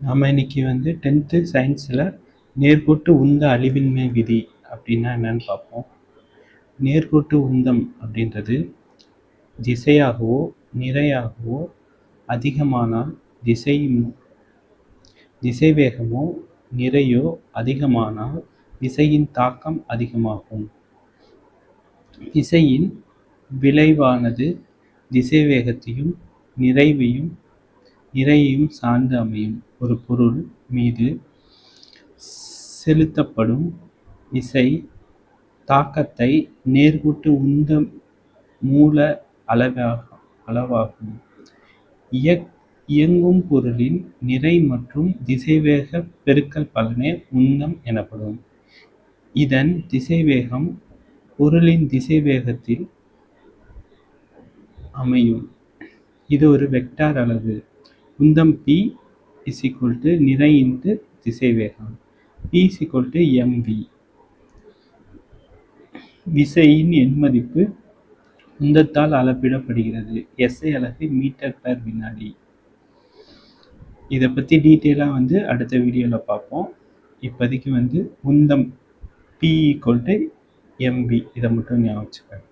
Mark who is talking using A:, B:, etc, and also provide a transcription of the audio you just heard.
A: நம்ம இன்னைக்கு வந்து டென்த்து சயின்ஸில் நேர்கோட்டு உந்த அழிவின்மை விதி அப்படின்னா என்னன்னு பார்ப்போம். நேர்கோட்டு உந்தம் அப்படின்றது திசையாகவோ நிறையாகவோ அதிகமானால் திசை திசைவேகமோ நிறையோ அதிகமானால் விசையின் தாக்கம் அதிகமாகும். விசையின் விளைவானது திசைவேகத்தையும் நிறைவையும் நிறையையும் சார்ந்து அமையும் ஒரு பொருள் மீது செலுத்தப்படும் விசை தாக்கத்தை நேர்கோட்டு உந்த மூல அளவாக அளவாகும். இயக் இயங்கும் பொருளின் நிறை மற்றும் திசைவேக பெருக்கல் பலனே உந்தம் எனப்படும். இதன் திசைவேகம் பொருளின் திசைவேகத்தில் அமையும். இது ஒரு வெக்டார் அளவு. உந்தம் பி இஸ் ஈக்குவல் டு நிறை இன்ட்டு திசைவேகம். P is equal to M V விசையின் எண்மதிப்பு உந்தத்தால் அளப்பிடப்படுகிறது. எஸ்ஐ அலகு மீட்டர் பர் வினாடி. இதை பற்றி டீட்டெயிலாக வந்து அடுத்த வீடியோவில் பார்ப்போம். இப்போதைக்கு வந்து உந்தம் பி ஈக்குவல் டு எம்பி இதை மட்டும் ஞாபகம் வச்சுக்கோங்க.